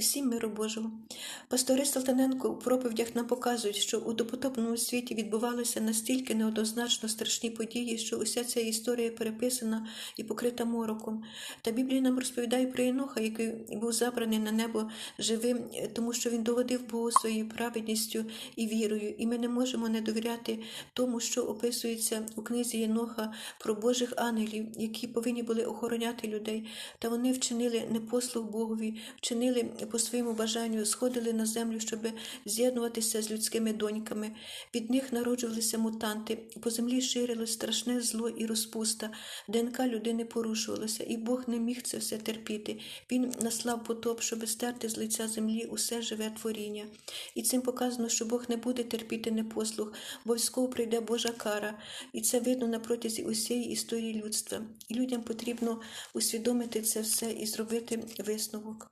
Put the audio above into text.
Усім миру Божого. Пастори Салтаненко у проповідях нам показують, що у допотопному світі відбувалися настільки неоднозначно страшні події, що уся ця історія переписана і покрита мороком. Та Біблія нам розповідає про Єноха, який був забраний на небо живим, тому що він доводив Богу своєю праведністю і вірою. І ми не можемо не довіряти тому, що описується у книзі Єноха про Божих ангелів, які повинні були охороняти людей. Та вони вчинили непослух Богові, вчинили по своєму бажанню, сходили на землю, щоб з'єднуватися з людськими доньками. Від них народжувалися мутанти, по землі ширилось страшне зло і розпуста. ДНК людини порушувалося, і Бог не міг це все терпіти. Він наслав потоп, щоб стерти з лиця землі усе живе творіння. І цим показано, що Бог не буде терпіти непослух, обов'язково прийде Божа кара. І це видно на протязі усієї історії людства. І людям потрібно усвідомити це все і зробити висновок.